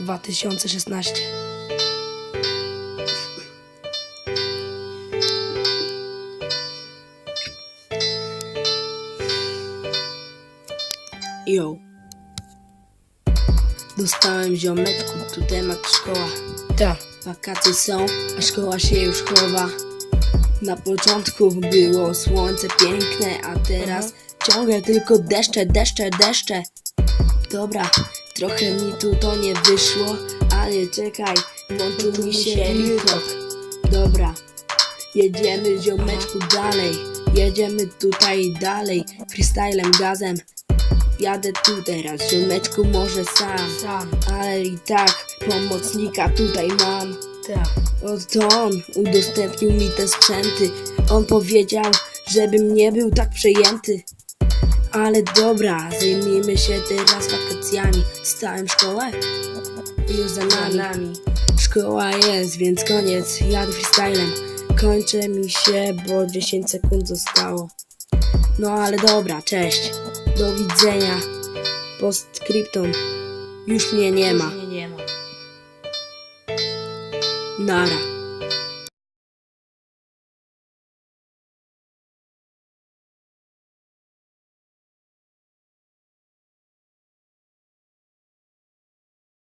2016. Yo. Dostałem ziomeczku, tu temat szkoła. Tak. Wakacje są, a szkoła się już chowa. Na początku było słońce piękne, a teraz ciągle tylko deszcze, deszcze, deszcze. Dobra, trochę mi tu to nie wyszło, ale czekaj, włączył mi się TikTok. Dobra, jedziemy ziomeczku dalej, jedziemy tutaj dalej, freestylem, gazem. Jadę tu teraz, ziomeczku może sam, Sam. ale i tak pomocnika tutaj mam. Tak. Oto on udostępnił mi te sprzęty. On powiedział, żebym nie był tak przejęty. Ale dobra, zajmijmy się teraz wakacjami. Stałem szkołę? Już za nami. Szkoła jest, więc koniec. Jadę freestylem. Kończę mi się, bo 10 sekund zostało. No ale dobra, cześć. Do widzenia. Postscriptum. Już mnie nie ma. Nie, nie ma. Nara.